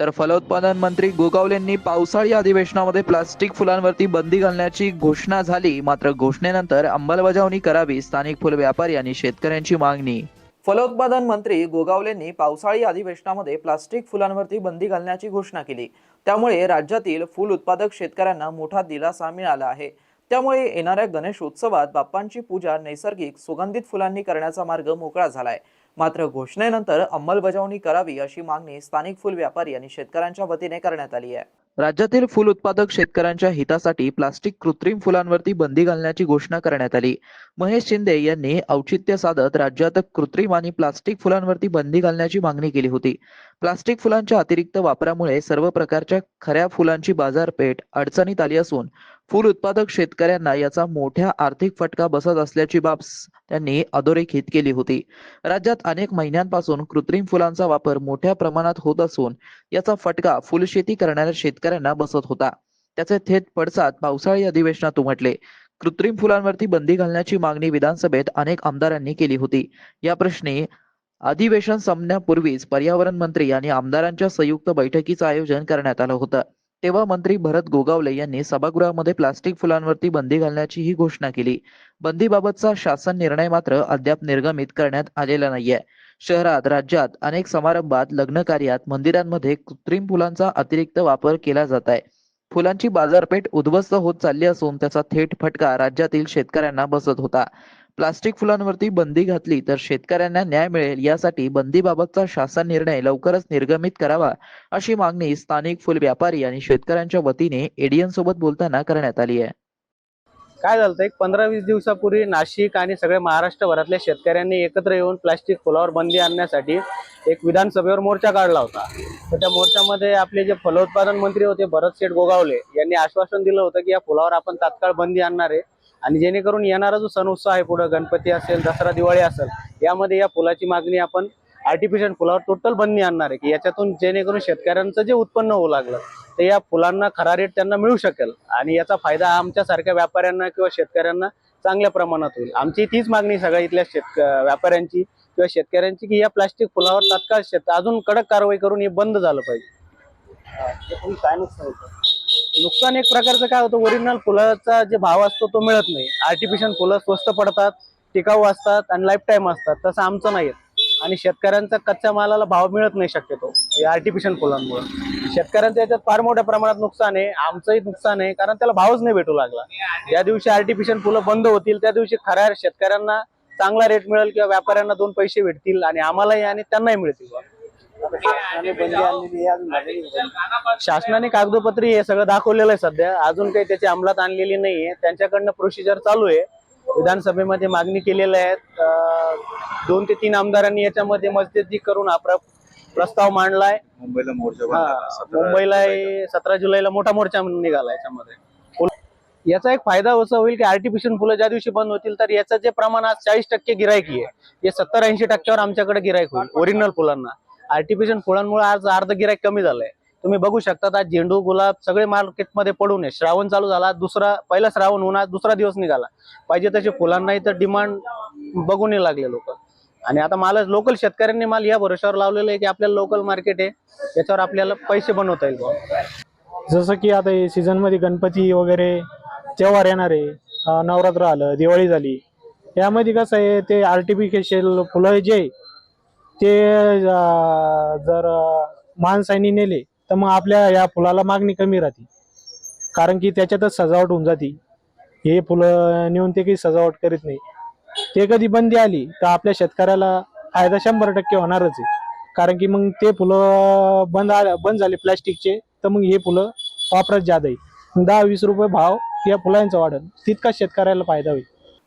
तर फलोत्पादन मंत्री गोगावलेंनी पावसाळी अधिवेशनामध्ये प्लास्टिक फुलांवरती बंदी घालण्याची घोषणा झाली. मात्र घोषणेनंतर अंमलबजावणी करावी स्थानिक फुल व्यापारी आणि शेतकऱ्यांची मागणी. फलोत्पादन मंत्री गोगावलेंनी पावसाळी अधिवेशनामध्ये प्लास्टिक फुलांवरती बंदी घालण्याची घोषणा केली. त्यामुळे राज्यातील फुल उत्पादक शेतकऱ्यांना मोठा दिलासा मिळाला आहे. त्यामुळे येणाऱ्या गणेश उत्सवात बाप्पांची पूजा नैसर्गिक सुगंधित फुलांनी करण्याचा मार्ग मोकळा झालाय. मात्र घोषणेनंतर अंमलबजावणी करावी अशी मागणी स्थानिक फुल व्यापारी आणि शेतकऱ्यांच्या वतीने करण्यात आली आहे. राज्यातील फुल उत्पादक शेतकऱ्यांच्या हितासाठी प्लास्टिक कृत्रिम फुलांवरती बंदी घालण्याची घोषणा करण्यात आली. महेश शिंदे यांनी औचित्य साधत राज्यात कृत्रिम आणि प्लास्टिक फुलांवरती बंदी घालण्याची मागणी केली होती. प्लास्टिक फुलांच्या अतिरिक्त वापरामुळे सर्व प्रकारच्या खऱ्या फुलांची बाजारपेठ अडचणीत आली असून फुल उत्पादक शेतकऱ्यांना याचा मोठ्या आर्थिक फटका बसत असल्याची बाब त्यांनी अधोरेखित केली होती. राज्यात अनेक महिन्यांपासून कृत्रिम फुलांचा वापर मोठ्या प्रमाणात होत असून याचा फटका फुलशेती करणाऱ्या शेतकऱ्यांना बसत होता. त्याचे थेट पडसाद पावसाळी अधिवेशनात उमटले. कृत्रिम फुलांवरती बंदी घालण्याची मागणी विधानसभेत अनेक आमदारांनी केली होती. या प्रश्नी अधिवेशन संपण्यापूर्वीच पर्यावरण मंत्री आणि आमदारांच्या संयुक्त बैठकीचं आयोजन करण्यात आलं होतं. तेव्हा मंत्री भरत गोगावले यांनी सभागृहामध्ये प्लास्टिक फुलांवरती बंदी घालण्याची ही घोषणा केली. बंदीबाबतचा शासन निर्णय मात्र अद्याप निर्गमित करण्यात आलेला नाहीये. शहरात राज्यात अनेक समारंभात लग्न कार्यात मंदिरांमध्ये कृत्रिम फुलांचा अतिरिक्त वापर केला जात आहे. फुलांची बाजारपेठ उद्ध्वस्त होत चालली असून त्याचा थेट फटका राज्यातील शेतकऱ्यांना बसत होता. प्लास्टिक फुलांवरती बंदी घातली तर शेतकऱ्यांना न्याय मिळेल यासाठी बंदीबाबतचा शासन निर्णय लवकरच निर्गमित करावा अशी मागणी स्थानिक फुल व्यापारी आणि शेतकऱ्यांच्या वतीने एडीएन सोबत बोलताना करण्यात आली आहे. काय झालं एक पंधरा वीस दिवसापूर्वी नाशिक आणि सगळ्या महाराष्ट्रभरातल्या शेतकऱ्यांनी एकत्र येऊन प्लास्टिक फुलावर बंदी आणण्यासाठी एक विधानसभेवर मोर्चा काढला होता. तर त्या मोर्चामध्ये आपले जे फलोत्पादन मंत्री होते भरत शेठ गोगावले यांनी आश्वासन दिलं होतं की या फुलावर आपण तात्काळ बंदी आणणार आहे. आणि जेणेकरून येणारा जो सण उत्सव आहे पुढे गणपती असेल दसरा दिवाळी असेल यामध्ये या फुलाची मागणी आपण आर्टिफिशियल फुलावर टोटल बंदी आणणार आहे. की याच्यातून जेणेकरून शेतकऱ्यांचं जे उत्पन्न होऊ लागलं ते या फुलांना खरा रेट त्यांना मिळू शकेल. आणि याचा फायदा आमच्यासारख्या व्यापाऱ्यांना किंवा शेतकऱ्यांना चांगल्या प्रमाणात होईल. आमची तीच मागणी सगळ्या इथल्या शेतक व्यापाऱ्यांची किंवा शेतकऱ्यांची की या प्लास्टिक फुलावर तात्काळ शेत अजून कडक कारवाई करून हे बंद झालं पाहिजे. काय नुकसान होतं? नुकसान एक प्रकारचं काय होतं ओरिजिनल फुलाचा जे भाव असतो तो मिळत नाही. आर्टिफिशियल फुलं स्वस्त पडतात टिकाऊ असतात आणि लाईफ टाईम असतात तसं आमचं नाही आणि शेतकऱ्यांचा कच्च्या मालाला भाव मिळत नाही शक्यतो या आर्टिफिशियल फुलांमुळे. शेतकऱ्यांचं याच्यात फार मोठ्या प्रमाणात नुकसान आहे आमचंही नुकसान आहे कारण त्याला भावच नाही भेटू लागला. ज्या दिवशी आर्टिफिशियल फुलं बंद होतील त्या दिवशी खऱ्या शेतकऱ्यांना चांगला रेट मिळेल किंवा व्यापाऱ्यांना दोन पैसे भेटतील आणि आम्हालाही आणि त्यांनाही मिळतील. शासनाने कागदोपत्री हे सगळं दाखवलेलं आहे सध्या. अजून काही त्याची अंमलात आणलेली नाहीये. त्यांच्याकडनं प्रोसिजर चालू आहे. विधानसभेमध्ये मागणी केलेल्या आहेत. अं, दोन ते तीन आमदारांनी याच्यामध्ये मस्जिदी करून हा प्र- प्रस्ताव मांडलाय. मुंबईला मोर्चा हा, भरला सतरा- मुंबईला सतरा जुलैला मोठा मोर्चा निघाला याच्यामध्ये. फुल- याचा एक फायदा असा होईल की आर्टिफिशियल फुलं ज्या दिवशी बंद होतील तर याचं जे प्रमाण आज चाळीस टक्के गिरायकी आहे. ते सत्तर ऐंशी टक्क्यावर आमच्याकडे गिरायक होईल ओरिजिनल फुलांना. आर्टिफिशियल फुलांमुळे आज अर्ध गिराय कमी झालंय. तुम्ही बघू शकता आज झेंडू गुलाब सगळे मार्केटमध्ये पडून आहे श्रावण चालू झाला दुसरा पहिला श्रावण होऊन दुसरा दिवस निघाला. पाहिजे तसे फुलांनाही तर डिमांड बघून नाही लागले लोक. आणि आता माल लोकल शेतकऱ्यांनी माल या भरोश्यावर लावलेलं आहे की आपल्याला लोकल मार्केट आहे याच्यावर आपल्याला पैसे बनवता येईल जसं की आता हे सीझनमध्ये गणपती वगैरे त्योहार येणार आहे. नवरात्र आलं दिवाळी झाली. यामध्ये कसं आहे ते आर्टिफिशियल फुलं जे ते जर अं, माणसांनी नेले तर मग आपल्या या फुलाला मागणी कमी राहते. कारण की त्याच्यातच सजावट होऊन जाते. हे फुलं नेऊन ते काही सजावट करीत नाही. ते कधी बंदी आली तर आपल्या शेतकऱ्याला फायदा शंभर टक्के होणारच आहे. कारण की मग ते फुलं बंद आ- बंद झाले प्लॅस्टिकचे तर मग हे फुलं वापरत जादा येईल दहा वीस रुपये भाव या फुलांचा वाढेल. तितका शेतकऱ्याला फायदा होईल.